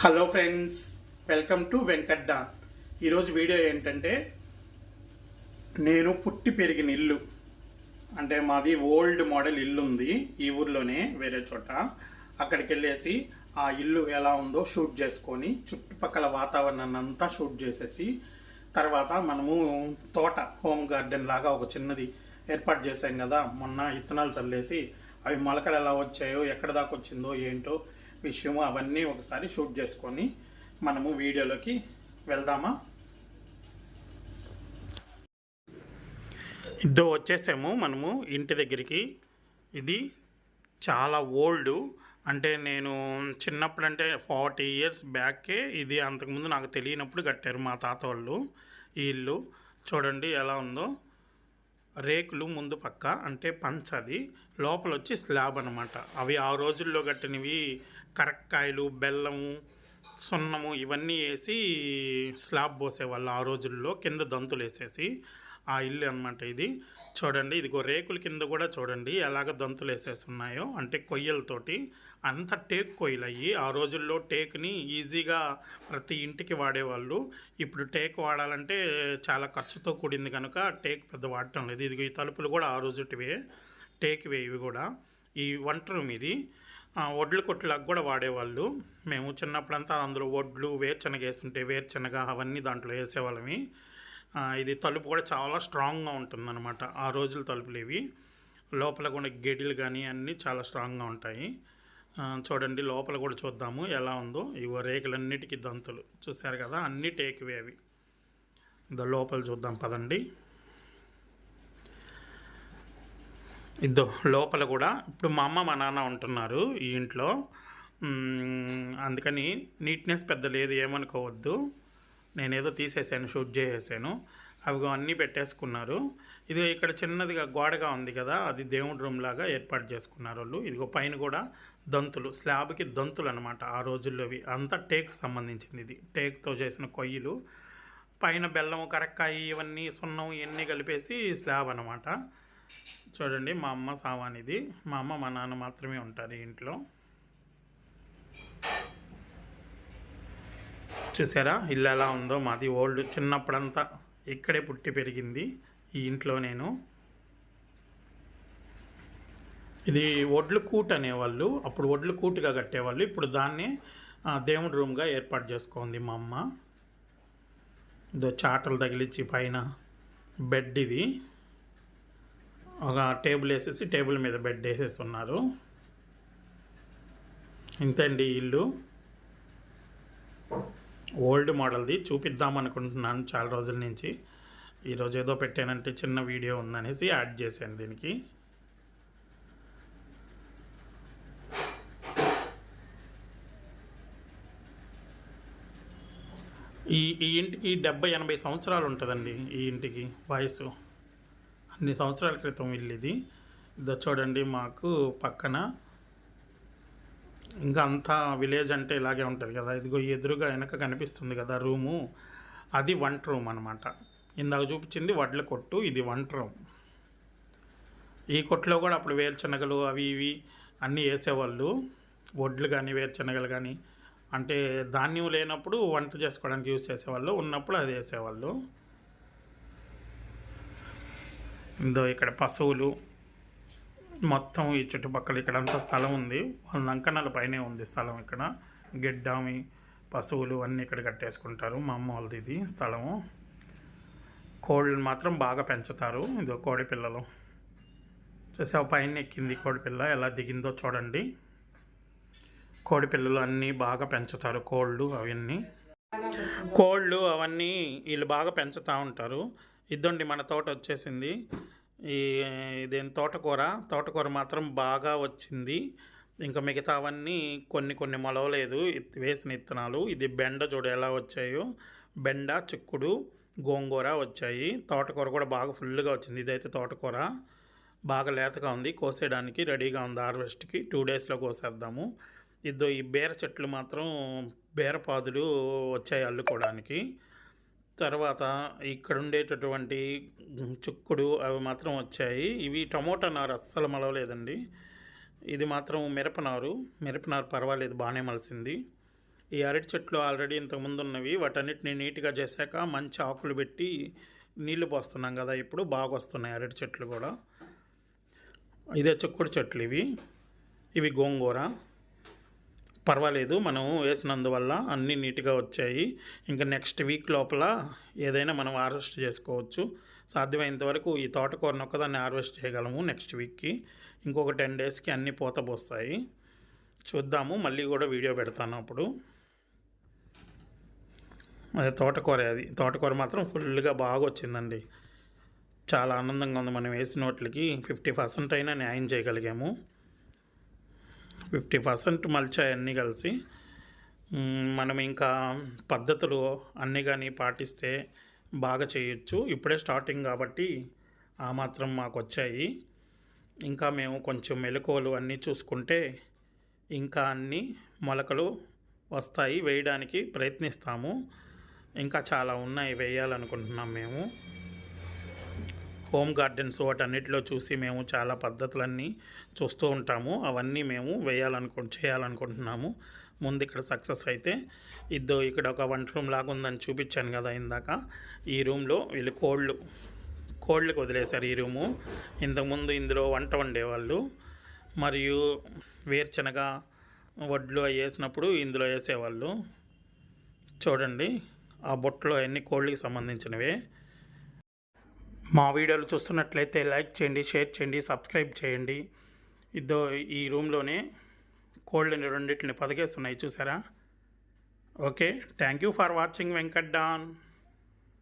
Hello friends welcome to Venkat Don ఈరోజు video ఏంటంటే నేను పుట్టి పెరిగిన ఇల్లు. అంటే మాది ఓల్డ్ మోడల్ ఇల్లు ఉంది ఈ ఊర్లోనే వేరే చోట. అక్కడికి వెళ్ళేసి ఆ ఇల్లు ఎలా ఉందో షూట్ చేసుకొని చుట్టుపక్కల వాతావరణాన్ని అంతా షూట్ చేసేసి తర్వాత మనము తోట హోమ్ గార్డెన్ లాగా ఒక చిన్నది ఏర్పాటు చేసాం కదా. మొన్న ఇత్తనాలు చల్లేసి అవి మొలకలు ఎలా వచ్చాయో ఎక్కడ దాకా వచ్చిందో ఏంటో విషయము అవన్నీ ఒకసారి షూట్ చేసుకొని మనము వీడియోలోకి వెళ్దామా? ఇద్దో వచ్చేసాము మనము ఇంటి దగ్గరికి. ఇది చాలా ఓల్డ్. అంటే నేను చిన్నప్పుడు అంటే ఫార్టీ ఇయర్స్ బ్యాకే ఇది అంతకుముందు నాకు తెలియనప్పుడు కట్టారు మా తాత వాళ్ళు ఈ ఇల్లు చూడండి ఎలా ఉందో. రేకులు ముందు పక్క అంటే పంచది లోపల వచ్చి స్లాబ్ అనమాట అవి ఆ రోజుల్లో కట్టినవి కరక్కాయలు బెల్లము సున్నము ఇవన్నీ వేసి స్లాబ్ పోసేవాళ్ళు ఆ రోజుల్లో కింద దంతులు వేసేసి ఆ ఇల్లు అనమాట ఇది. చూడండి ఇదిగో రేకుల కింద కూడా చూడండి ఎలాగ దంతులు వేసేసి ఉన్నాయో అంటే కొయ్యలతోటి అంత టేక్ కొయ్యలు అయ్యి ఆ రోజుల్లో టేక్ని ఈజీగా ప్రతి ఇంటికి వాడేవాళ్ళు. ఇప్పుడు టేక్ వాడాలంటే చాలా ఖర్చుతో కూడింది కనుక టేక్ పెద్ద వాడటం లేదు. ఇదిగో ఈ తలుపులు కూడా ఆ రోజుటివే టేక్ ఇవి కూడా. ఈ వంట రూమ్ ఇది. వడ్లు కొట్టులకు కూడా వాడేవాళ్ళు. మేము చిన్నప్పుడంతా అందులో వడ్లు వేరుశనగ వేస్తుంటే వేరుశనగ అవన్నీ దాంట్లో వేసేవాళ్ళమి. ఇది తలుపు కూడా చాలా స్ట్రాంగ్గా ఉంటుందన్నమాట. ఆ రోజుల తలుపులు ఇవి. లోపల కూడా గెడిలు కానీ అన్నీ చాలా స్ట్రాంగ్గా ఉంటాయి. చూడండి లోపల కూడా చూద్దాము ఎలా ఉందో. ఇవో రేకులన్నిటికీ దంతులు. చూశారు కదా అన్నీ టేక్వే అవి. ద లోపల చూద్దాం పదండి. ఇద్దో లోపల కూడా ఇప్పుడు మా అమ్మ మా నాన్న ఉంటున్నారు ఈ ఇంట్లో. అందుకని నీట్నెస్ పెద్ద లేదు ఏమనుకోవద్దు. నేనేదో తీసేసాను షూట్ చేసేసాను. అవి అన్నీ పెట్టేసుకున్నారు. ఇది ఇక్కడ చిన్నదిగా గోడగా ఉంది కదా అది దేవుడి రూమ్ లాగా ఏర్పాటు చేసుకున్నారు వాళ్ళు. ఇదిగో పైన కూడా దంతులు స్లాబ్కి దంతులు అనమాట ఆ రోజుల్లోవి అంతా టేక్ సంబంధించింది ఇది. టేక్తో చేసిన కొయ్యలు. పైన బెల్లం కరక్కాయ ఇవన్నీ సున్నం ఇవన్నీ కలిపేసి స్లాబ్ అనమాట చూడండి మా అమ్మ సామాన్ ఇది. మా అమ్మ మా నాన్న మాత్రమే ఉంటారు ఈ ఇంట్లో. చూసారా? ఇల్లు ఎలా ఉందో మాది ఓల్డ్ చిన్నప్పుడంతా ఇక్కడే పుట్టి పెరిగింది ఈ ఇంట్లో నేను. ఇది ఒడ్లు కూట్ అనేవాళ్ళు అప్పుడు ఒడ్లు కూటుగా కట్టేవాళ్ళు ఇప్పుడు దాన్ని దేవుడి రూమ్గా ఏర్పాటు చేసుకుంది మా అమ్మ. ఇదో చాటలు తగిలించి పైన బెడ్ ఇది. ఒక టేబుల్ వేసేసి టేబుల్ మీద బెడ్ వేసేసి ఉన్నారు ఇంతండి ఈ ఇల్లు. ఓల్డ్ మోడల్ది చూపిద్దాం అనుకుంటున్నాను చాలా రోజుల నుంచి. ఈరోజు ఏదో పెట్టానంటే చిన్న వీడియో ఉందనేసి యాడ్ చేశాను దీనికి. ఈ ఈ ఇంటికి డెబ్బై ఎనభై సంవత్సరాలు ఉంటుందండి ఈ ఇంటికి వయసు. అన్ని సంవత్సరాల క్రితం ఇల్లు ఇది ఇదో చూడండి మాకు పక్కన ఇంకా అంతా విలేజ్ అంటే ఇలాగే ఉంటుంది కదా. ఇదిగో ఎదురుగా వెనక కనిపిస్తుంది కదా రూము. అది వంట రూమ్ అనమాట ఇందాక చూపించింది వడ్ల కొట్టు ఇది వంట రూమ్. ఈ కొట్లో కూడా అప్పుడు వేరుశనగలు అవి ఇవి అన్నీ వేసేవాళ్ళు. వడ్లు కానీ వేరుశనగలు కానీ అంటే ధాన్యం లేనప్పుడు వంట చేసుకోవడానికి యూస్ చేసేవాళ్ళు. ఉన్నప్పుడు అది వేసేవాళ్ళు. ఇందో ఇక్కడ పశువులు. మొత్తం ఈ చుట్టుపక్కల ఇక్కడంతా స్థలం ఉంది. వాళ్ళ అంకణాల పైనే ఉంది స్థలం ఇక్కడ. గిడ్డామి పశువులు అన్నీ ఇక్కడ కట్టేసుకుంటారు. మా అమ్మ వాళ్ళది ఇది స్థలము. కోళ్ళు మాత్రం బాగా పెంచుతారు. ఇదో కోడి పిల్లలు. చూసావు? పైన ఎక్కింది కోడిపిల్ల ఎలా దిగిందో చూడండి. కోడి పిల్లలు అన్నీ బాగా పెంచుతారు. కోళ్ళు అవన్నీ. కోళ్ళు అవన్నీ వీళ్ళు బాగా పెంచుతూ ఉంటారు. ఇద్దండి మన తోట వచ్చేసింది. ఈ ఇదేం తోటకూర? తోటకూర మాత్రం బాగా వచ్చింది. ఇంకా మిగతావన్నీ కొన్ని కొన్ని మొలవలేదు. వేసిన ఇత్తనాలు. ఇది బెండ చూడు ఎలా వచ్చాయో. బెండ చిక్కుడు గోంగూర వచ్చాయి. తోటకూర కూడా బాగా ఫుల్గా వచ్చింది. ఇదైతే తోటకూర. బాగా లేతగా ఉంది. కోసేయడానికి రెడీగా ఉంది. హార్వెస్ట్కి టూ డేస్లో కోసేద్దాము. ఇద్దో ఈ బీర చెట్లు మాత్రం బీరపాదులు వచ్చాయి అల్లుకోవడానికి. తర్వాత ఇక్కడ ఉండేటటువంటి చుక్కుడు అవి మాత్రం వచ్చాయి. ఇవి టమోటా నారు అస్సలు మలవలేదండి. ఇది మాత్రం మిరపనారు మిరపనారు పర్వాలేదు బాగానే మలిసింది. ఈ అరటి చెట్లు ఆల్రెడీ ఇంతకుముందు ఉన్నవి వాటన్నిటిని నీట్గా చేశాక మంచి ఆకులు పెట్టి నీళ్ళు పోస్తున్నాం కదా ఇప్పుడు బాగా వస్తున్నాయి అరటి చెట్లు కూడా. ఇదే చిక్కుడు చెట్లు ఇవి. ఇవి గోంగూర. పర్వాలేదు మనం వేసినందువల్ల అన్నీ నీట్గా వచ్చాయి. ఇంకా నెక్స్ట్ వీక్ లోపల ఏదైనా మనం హార్వెస్ట్ చేసుకోవచ్చు. సాధ్యమైనంత వరకు ఈ తోటకూరను ఒక్కదాన్ని హార్వెస్ట్ చేయగలము నెక్స్ట్ వీక్కి. ఇంకొక టెన్ డేస్కి అన్నీ పూత పోస్తాయి. చూద్దాము మళ్ళీ కూడా వీడియో పెడతాను అప్పుడు. అదే తోటకూర అది. తోటకూర మాత్రం ఫుల్గా బాగా వచ్చిందండి. చాలా ఆనందంగా ఉంది. మనం వేసిన వాటికి ఫిఫ్టీ పర్సెంట్ అయినా న్యాయం చేయగలిగాము. ఫిఫ్టీ పర్సెంట్ మలిచాయి అన్నీ కలిసి. మనం ఇంకా పద్ధతులు అన్నీ కానీ పాటిస్తే బాగా చేయొచ్చు. ఇప్పుడే స్టార్టింగ్ కాబట్టి ఆ మాత్రం మాకు వచ్చాయి. ఇంకా మేము కొంచెం మెలకువలు అన్నీ చూసుకుంటే ఇంకా అన్ని మొలకలు వస్తాయి వేయడానికి ప్రయత్నిస్తాము. ఇంకా చాలా ఉన్నాయి వేయాలనుకుంటున్నాం మేము. హోమ్ గార్డెన్స్ వాటన్నిటిలో చూసి మేము చాలా పద్ధతులన్నీ చూస్తూ ఉంటాము. అవన్నీ మేము వేయాలనుకు చేయాలనుకుంటున్నాము. ముందు ఇక్కడ సక్సెస్ అయితే ఇద్దో ఇక్కడ ఒక వంట రూమ్ లాగా ఉందని చూపించాను కదా ఇందాక. ఈ రూమ్లో వీళ్ళు కోళ్ళు కోళ్ళకి వదిలేశారు ఈ రూము. ఇంతకుముందు ఇందులో వంట వండేవాళ్ళు. మరియు వేరుశనగ వడ్లు అవి వేసినప్పుడు ఇందులో వేసేవాళ్ళు. చూడండి ఆ బొట్లో అన్ని కోళ్ళకి సంబంధించినవే. మా వీడియోలు చూస్తున్నట్లయితే లైక్ చేయండి షేర్ చేయండి సబ్స్క్రైబ్ చేయండి. ఇద్దో ఈ రూమ్లోనే కోళ్ళని రెండింటిని పదకేస్తున్నాయి చూసారా? Okay thank you for watching Venkat Don.